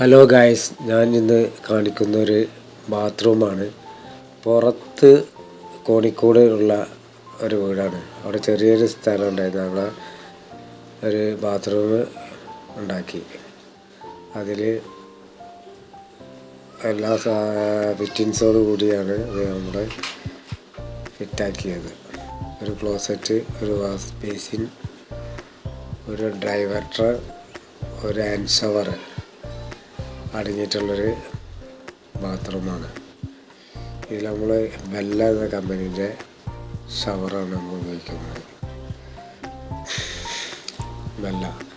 Hello guys ഞാൻ ഇന്ന് കാണിക്കുന്ന ഒരു ബാത്റൂമാണ്. പുറത്ത് കോണിക്കോട് ഉള്ള ഒരു വീടാണ്. അവിടെ ചെറിയൊരു സ്ഥലം ഉണ്ടായിരുന്നു അവിടെ ഒരു ബാത്റൂം ഉണ്ടാക്കി. അതിൽ എല്ലാ ഫിറ്റിങ്സോട് കൂടിയാണ് നമ്മുടെ നമ്മൾ ഫിറ്റാക്കിയത്. ഒരു ക്ലോസറ്റ് ഒരു വാഷ് ബേസിൻ ഒരു ഡ്രൈവർ ഒരു ഹാൻഡ് ഷവർ. അടങ്ങിയിട്ടുള്ളൊരു ബാത്റൂമാണ്. ഇതിൽ നമ്മൾ ബെല്ല എന്ന കമ്പനീന്റെ ഷവറാണ് നമ്മൾ ഉപയോഗിക്കുന്നത്. ബെല്ല.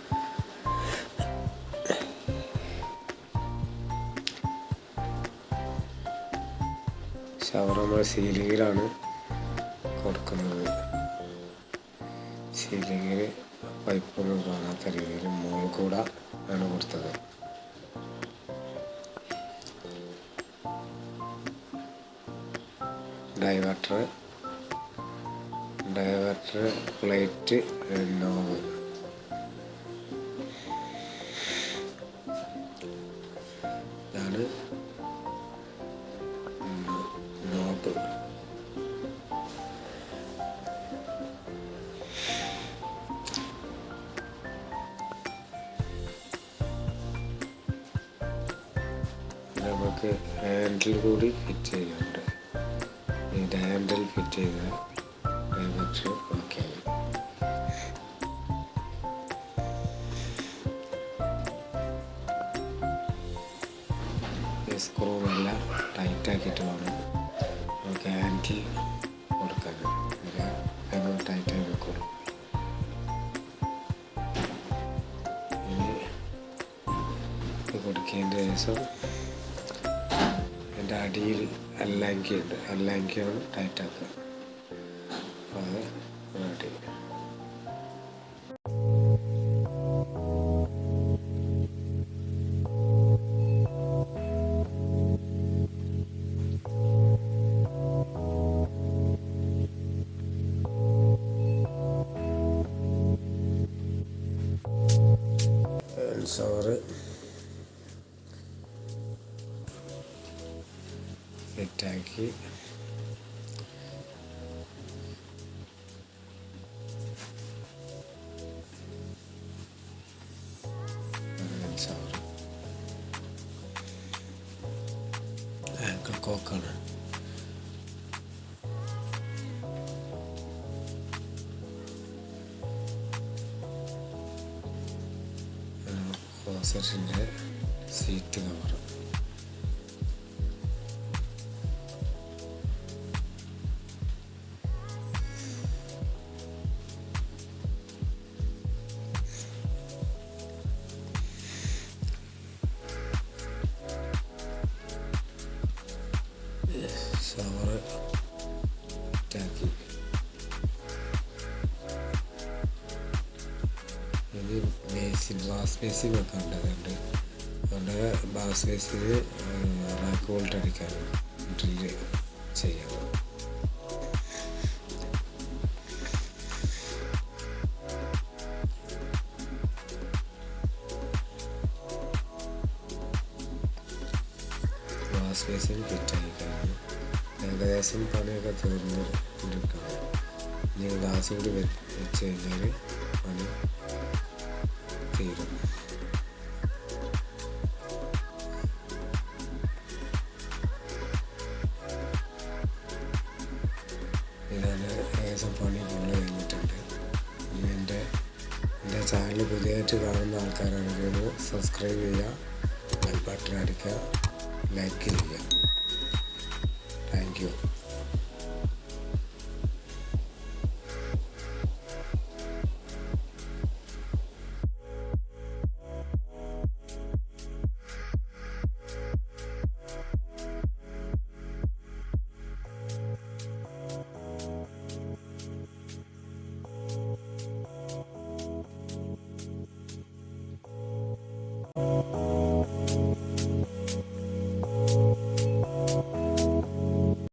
ഷവർ നമ്മൾ സീലിങ്ങിലാണ് കൊടുക്കുന്നത്. സീലിങ്ങിൽ പൈപ്പൊന്നും കാണാത്ത രീതിയിൽ മോൾ കൂടെ ആണ് കൊടുത്തത്. ഡൈവർട്ടർ ഡൈവേർട്ടർ പ്ലേറ്റ് നോവ് ഇതാണ് നോബ് നമുക്ക് ഹാൻഡിൽ കൂടി ഫിറ്റ് ചെയ്യാനുണ്ട് ഇതിൻ്റെ ഹാൻഡിൽ ഫിറ്റ് ചെയ്ത ഡയറക്റ്റ് ഓക്കെ ഈ സ്ക്രൂ നല്ല ടൈറ്റ് ആക്കിയിട്ട് വേണം നമുക്ക് ഹാൻഡിൽ കൊടുക്കാൻ അതിന് ടൈറ്റ് ആയി വെക്കുള്ളൂ ഇനി ഇത് കൊടുക്കേണ്ട ശേഷം അതിന്റെ അടിയിൽ അല്ലാങ്കിയുണ്ട് അല്ലാങ്കിയാണ് ടൈറ്റാക്കുക. അപ്പോൾ അത് റെഡി സെറ്റാക്കി. ആങ്കിൾ കോക്കാണ്. ക്ലോസറ്റിന്റെ സീറ്റ് കവർ ഷവർ ടാക്കി ഇത് ബേസിൻ ബാസ് ബേസിൽ വെക്കാണ്ട് അതുകൊണ്ട് ഗ്ലാസ് ബേസിൽ റാക്ക് വോൾട്ട് അടിക്കാൻ ഡ്രില്ല് ചെയ്യാം ബേസിൻ ഫിറ്റായി കഴിഞ്ഞു ഏകദേശം പണിയൊക്കെ തീർന്ന് എടുക്കണം ഇനി ഗ്ലാസ് കൂടി വെച്ച് കഴിഞ്ഞാൽ പണി തീരും. ഇതാണ് പുതിയതായിട്ട് കാണുന്ന ആൾക്കാരാണെങ്കിൽ സബ്സ്ക്രൈബ് ചെയ്യുക ബട്ടൺ അടിക്കുക ലൈക്ക് ചെയ്യുക. Thank you